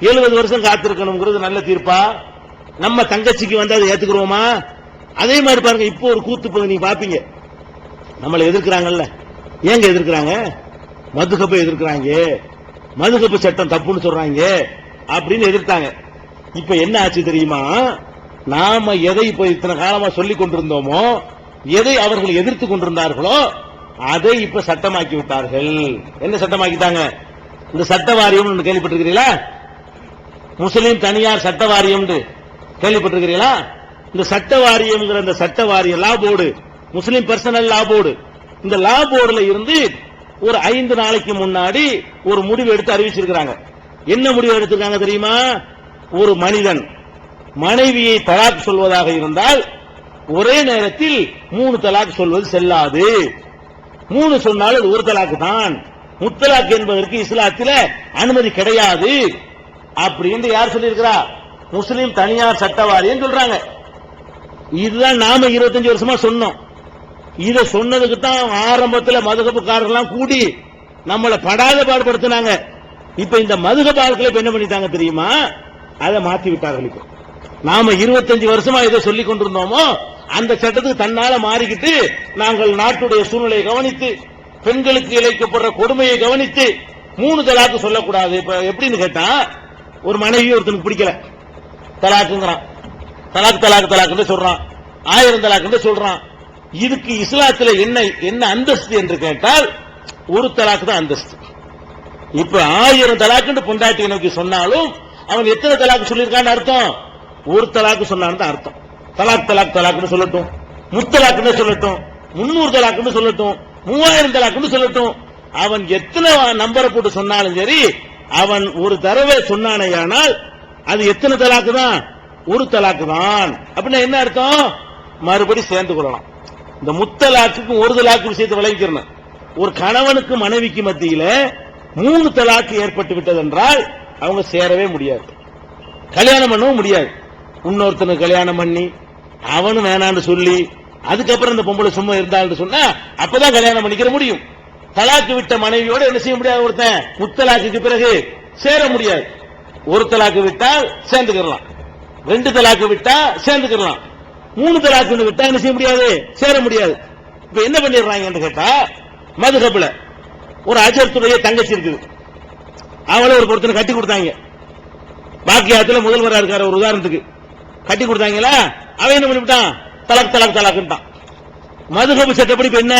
எழுபது வருஷம் காத்திருக்கணுங்கிறது நல்ல தீர்ப்பா? நம்ம தங்கச்சிக்கு வந்து அதை ஏத்துக்கிறோமா? அதே மாதிரி பாருங்க இப்போ ஒரு கூத்து போகுது நீங்க பாப்பீங்க. நம்மளை எதிர்க்கிறாங்கல்ல. ஏங்க எதிர்க்கிறாங்க? மதுகப்பை எதிர்க்கிறாங்க. மதுகப்பு சட்டம் தப்புன்னு சொல்றாங்க. அப்படின்னு எதிர்த்தாங்க. இப்ப என்ன ஆச்சு தெரியுமா? நாம எதை இப்ப இத்தனை காலமா சொல்லிக் கொண்டிருந்தோமோ எதை அவர்கள் எதிர்த்து கொண்டிருந்தார்களோ அதை இப்ப சட்டமாக்கி விட்டார்கள். என்ன சட்டமாக்கிட்டாங்க? இந்த சட்ட வாரியம் கேள்விப்பட்டிருக்கிறீங்களா? முஸ்லீம் தனியார் சட்ட வாரியம் கேள்விப்பட்டிருக்கிறீங்களா இந்த சட்ட வாரியம்ங்கிற இந்த சட்ட வாரியம் law board Muslim personal law board இந்த லா போர்டுல இருந்து ஒரு ஐந்து நாளைக்கு முன்னாடி ஒரு முடிவு எடுத்து அறிவிச்சிருக்கிறாங்க. என்ன முடிவு எடுத்திருக்காங்க தெரியுமா? ஒரு மனிதன் மனைவியை தலாக் சொல்வதாக இருந்தால் ஒரே நேரத்தில் மூணு தலாக் சொல்வது செல்லாது. மூணு சொன்னாலும் ஒரு தலாக்கு தான். முத்தலாக் என்பதற்கு இஸ்லாத்தில் அனுமதி கிடையாது. அப்படின்னு யார் சொல்லியிருக்கிறா? முஸ்லீம் தனியார் சட்ட வாரியம் சொல்றாங்க. இதுதான் நாம 25 வருஷமா சொன்னோம். இத சொன்னதுக்கு தான் ஆரம்பத்தில் மதுகப்புக்காரர்கள்லாம் கூடி நம்மளை படாத பாடுபடுத்தினாங்க. இப்ப இந்த மதுகப் ஆட்களை என்ன பண்ணிட்டாங்க தெரியுமா? அதை மாத்தி விட்டார்கள் இப்போ. நாம 25 வருஷமா இதை சொல்லிக் கொண்டிருந்தோமோ அந்த சட்டத்துக்கு தன்னால மாறிக்கிட்டு நாங்கள் நாட்டுடைய சூழ்நிலையை கவனித்து பெண்களுக்கு இழைக்கப்படுற கொடுமையை கவனித்து மூணு தலாக்கு சொல்லக்கூடாது. இப்ப எப்படின்னு கேட்டா ஒரு மனைவி ஒருத்தனுக்கு பிடிக்கல. தலாக்குங்கிறான். தலாக் தலாக் தலாக்குன்னு சொல்றான். ஆயிரம் தலாக்குன்னு சொல்றான். இதுக்கு இஸ்லாத்துல என்ன என்ன அந்தஸ்து என்று கேட்டால் ஒரு தலாக்கு தான் அந்தஸ்து. இப்ப ஆயிரம் தலாக்குன்னு பொண்டாட்டியை நோக்கி சொன்னாலும் அவன் எத்தனை தலாக்கு சொல்லியிருக்கான்னு அர்த்தம்? ஒரு தலாக்கு சொன்னான்னு தான் அர்த்தம். தலாக் தலாக் தலாக்குன்னு சொல்லட்டும். முத்தலாக்குன்னு சொல்லட்டும். முன்னூறு தலாக்குன்னு சொல்லட்டும். மூவாயிரம் தலாக்குன்னு சொல்லட்டும். அவன் எத்தனை நம்பரை போட்டு சொன்னாலும் சரி அவன் ஒரு தடவை சொன்னானேயானால் அது எத்தனை தலாக்கு தான் ஒரு தலாக்கு தான் அப்படின்னா என்ன அர்த்தம்? மறுபடி சேர்ந்து கொள்ளலாம். இந்த முத்தலாக்குக்கும் ஒரு தலாக்கு விஷயத்தை விளைவிக்கிறேன் ஒரு கணவனுக்கு மனைவிக்கு மத்தியில மூணு தலாக்கு ஏற்பட்டு விட்டது என்றால் அவங்க சேரவே முடியாது. கல்யாணம் பண்ணவும் முடியாது. இன்னொருத்தனுக்கு கல்யாணம் பண்ணி அவனும் வேணான்னு சொல்லி அதுக்கப்புறம் இந்த பொம்பளை சும்மா இருந்தாள்னு சொன்னா அப்பதான் கல்யாணம் பண்ணிக்கிற முடியும். தலாக்கு விட்ட மனைவியோடு என்ன செய்ய முடியாது ஒருத்தன்? முத்தலாக்குக்கு பிறகு சேர முடியாது. ஒரு தலாக்கு விட்டால் சேர்ந்துக்கலாம் ரெண்டு தலாக்கு விட்டா சேர்ந்துக்கலாம் மூணு தலாக்கு விட்டா என்ன செய்ய முடியாது? சேர முடியாது. இப்ப என்ன பண்ணிடுறாங்கன்னு கேட்டா மதுகப்புல ஒரு அஜர்த்துடைய தங்கச்சி இருக்குது. அவளை ஒரு பொருத்தனை கட்டி கொடுத்தாங்க. பாக்கியாத்துல முதல்வராக இருக்காரு ஒரு உதாரணத்துக்கு. கட்டி கொடுத்தாங்களா? அவன் என்ன பண்ணிவிட்டான்? தலாக் தலாக் தலாக்குன்ட்டான். மதுகப்பு சட்டப்படி இப்ப என்ன?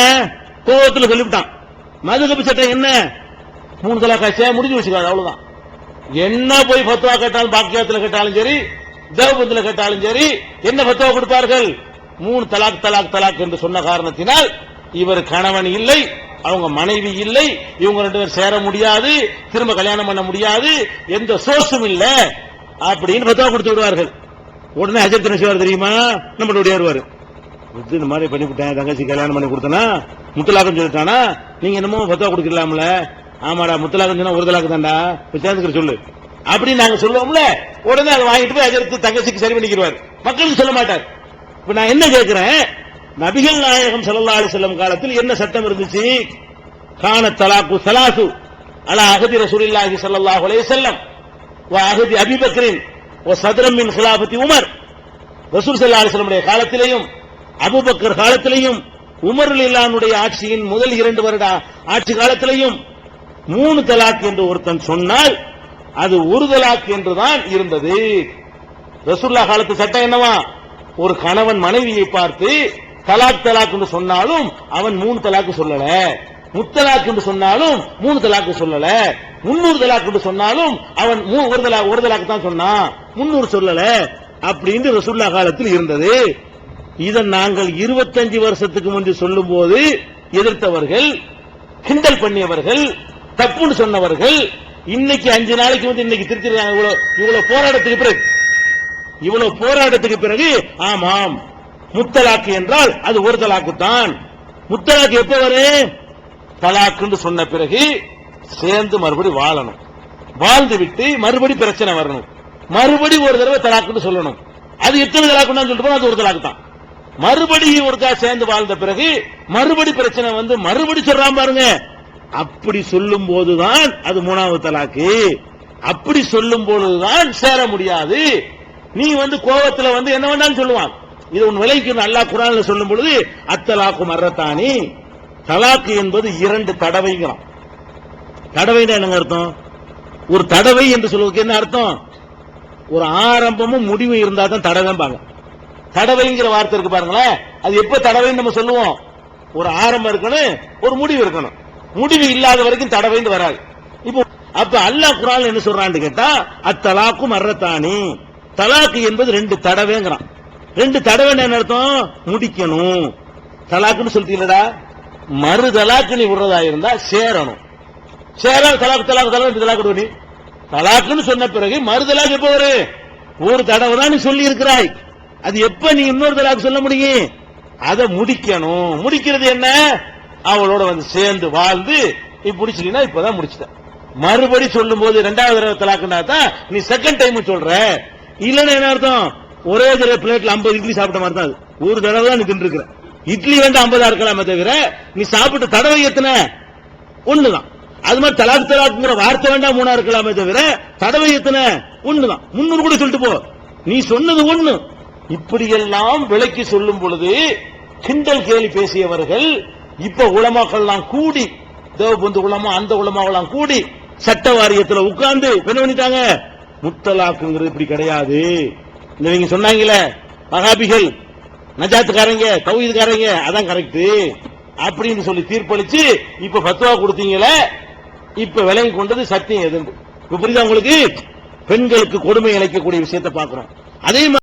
கோபத்தில் சொல்லிவிட்டான். மதுகப்பு சட்டம் என்ன? மூணு தலாக் ஆச்சே முடிஞ்சு வச்சுக்காது அவ்வளவுதான். என்ன போய் பத்துவா கேட்டாலும் பாக்கியத்தில் கேட்டாலும் சரி தேவபந்தில் கேட்டாலும் சரி என்ன பத்துவா கொடுப்பார்கள்? மூணு தலாக் தலாக் தலாக் என்று சொன்ன காரணத்தினால் இவர் கணவன் இல்லை அவங்க மனைவி இல்லை இவங்க ரெண்டு பேரும் சேர முடியாது திரும்ப கல்யாணம் பண்ண முடியாது எந்த சோர்ஸும் இல்ல அப்படின்னு பத்துவா கொடுத்து விடுவார்கள். உடனே அஜத் செய்வார் தெரியுமா? நம்மளுடைய வருவாரு இது இந்த மாதிரி பண்ணிவிட்டேன் தங்கச்சி கல்யாணம் பண்ணி கொடுத்தனா முத்தலாக்கம் சொல்லிட்டானா நீங்க என்னமோ பத்துவா கொடுக்கலாம்ல? ஆமாடா முத்தலாக்கு ஒரு தலாக்கு தான்டா. சேர்ந்துக்கிற சொல்லு. அப்படின்னு நாங்க சொல்லுவோம்ல உடனே அதை வாங்கிட்டு போய் அதற்கு தங்கச்சிக்கு சரி பண்ணிக்கிறார் மக்களுக்கு சொல்ல மாட்டார். இப்ப நான் என்ன கேட்கிறேன் நபிகள் நாயகம் சல்லா செல்லும் காலத்தில் என்ன சட்டம் இருந்துச்சு? காண தலாக்கு சலாசு அலா அகதி ரசூலில்லாஹி சல்லாஹ் அலே செல்லம் அகதி அபிபக்ரின் ஓ சதுரம் மின் ஹிலாபத்தி உமர். ரசூல் சல்லா அலிஸ்லமுடைய காலத்திலேயும் அபுபக்கர் காலத்திலையும் உமர் இல்லானுடைய ஆட்சியின் முதல் இரண்டு வருட ஆட்சி காலத்திலையும் மூணு தலாக் என்று ஒருத்தன் சொன்னால் அது ஒரு தலாக் என்றுதான் இருந்தது. ரசுல்லா காலத்து சட்டம் என்னவா? ஒரு கணவன் மனைவியை பார்த்து தலாக் தலாக் என்று சொன்னாலும் அவன் மூணு தலாக்கு சொல்லல. முத்தலாக் என்று சொன்னாலும் மூணு தலாக்கு சொல்லல. முன்னூறு தலாக் என்று சொன்னாலும் அவன் மூ- ஒரு தலாக் ஒரு தலாக்கு தான் சொன்னான். முன்னூறு சொல்லல. அப்படின்னு ரசுல்லா காலத்தில் இருந்தது. இதை நாங்கள் 25 வருஷத்துக்கு முன்பு சொல்லும் போது எதிர்த்தவர்கள் கிண்டல் பண்ணியவர்கள் தப்புன்னு சொன்னவர்கள் இன்னைக்கு அஞ்சு நாளைக்கு வந்து இன்னைக்கு திருத்திருக்காங்க இவ்வளவு இவ்வளவு போராட்டத்துக்கு பிறகு இவ்வளவு போராட்டத்துக்கு பிறகு ஆமாம் முத்தலாக்கு என்றால் அது ஒரு தலாக்கு தான் முத்தலாக்கு எப்ப வரும் தலாக்குன்னு சொன்ன பிறகு சேர்ந்து மறுபடி வாழணும். வாழ்ந்து விட்டு மறுபடி பிரச்சனை வரணும். மறுபடி ஒரு தடவை தலாக்குன்னு சொல்லணும். அது எத்தனை தலாக்குன்னு சொல்லிட்டு அது ஒரு தலாக்கு தான் மறுபடியும் ஒருக்கா சேர்ந்து வாழ்ந்த பிறகு மறுபடி பிரச்சனை வந்து மறுபடி சொல்றான் பாருங்க. அப்படி சொல்லும் போதுதான் அது மூணாவது தலாக்கு. அப்படி சொல்லும் பொழுதுதான் சேர முடியாது. நீ வந்து கோபத்துல வந்து என்ன வேண்டாம்னு சொல்லுவான். இது உன் விலைக்கு நல்லா குரான்ல சொல்லும் பொழுது அத்தலாக்கு மரத்தானி தலாக்கு என்பது இரண்டு தடவைங்கிறான் தடவைன்னா என்னங்க அர்த்தம்? ஒரு தடவை என்று சொல்வதற்கு என்ன அர்த்தம்? ஒரு ஆரம்பமும் முடிவு இருந்தால் தான் தடவைம்பாங்க. தடவைங்கிற வார்த்தை இருக்கு பாருங்களேன். அது எப்ப தடவைன்னு நம்ம சொல்லுவோம்? ஒரு ஆரம்பம் இருக்கணும் ஒரு முடிவு இருக்கணும். முடிவு இல்லாத வரைக்கும் தடவைன்னு வராது. இப்போ அப்ப அல்லாஹ் குரான் என்ன சொல்றான்னு கேட்டா அத்தலாக்கு மர்ரத்தானி. தலாக்கு என்பது ரெண்டு தடவைங்கிறான். ரெண்டு தடவை என்ன அர்த்தம்? முடிக்கணும். தலாக்குன்னு சொல்லிட்டீங்களா மறு தலாக்கு நீ விடுறதா இருந்தா சேரணும். சேரா தலாக்கு தலாக்கு தலாக்கு தலாக்கு நீ. தலாக்குன்னு சொன்ன பிறகு மறு தலாக்கு எப்போ வரும்? ஒரு தடவை தான் நீ சொல்லி இருக்கிறாய் அது எப்ப நீ இன்னொரு தலாக்கு சொல்ல முடியும்? அதை முடிக்கணும். முடிக்கிறது என்ன? அவளோட வந்து சேர்ந்து வாழ்ந்து நீ முடிச்சிட்டீங்கன்னா இப்பதான் முடிச்சிட்ட. மறுபடி சொல்லும் போது ரெண்டாவது தடவை தலாக்குனா தான் நீ செகண்ட் டைம் சொல்ற. இல்லைன்னா என்ன அர்த்தம்? ஒரே தடவை பிளேட்ல 50 இட்லி சாப்பிட்ட மாதிரி தான் அது. ஒரு தடவை தான் நீ தின்றுக்கிற இட்லி வந்து 50 இருக்கலாமே தவிர நீ சாப்பிட்ட தடவை எத்தனை ஒண்ணுதான். அது மாதிரி தலாக் தலாக்குங்கிற வார்த்தை வேண்டாம் மூணா இருக்கலாமே தவிர தடவை எத்தனை ஒண்ணுதான். முன்னூறு கூட சொல்லிட்டு போ. நீ சொன்னது ஒண்ணு. இப்படியெல்லாம் விளக்கி சொல்லும் பொழுது கிண்டல் கேலி பேசியவர்கள் இப்ப உலமாக்கள்லாம் கூடி தேவபந்து உலமா அந்த உலமாவெல்லாம் கூடி சட்ட வாரியத்துல உட்கார்ந்து என்ன பண்ணிட்டாங்க? முத்தலாக்குங்கிறது இப்படி கிடையாது. நீங்க சொன்னாங்களே மகாபிகள் நஜாத்துக்காரங்க தௌஹீதுக்காரங்க அதான் கரெக்ட் அப்படின்னு சொல்லி தீர்ப்பளிச்சு இப்ப பத்துவா கொடுத்தீங்களே இப்ப விலங்கி கொண்டது சத்தியம் எதுன்னு. இப்ப புரியுதா உங்களுக்கு? பெண்களுக்கு கொடுமை இழைக்கக்கூடிய விஷயத்தை பாக்குறோம் அதே மாதிரி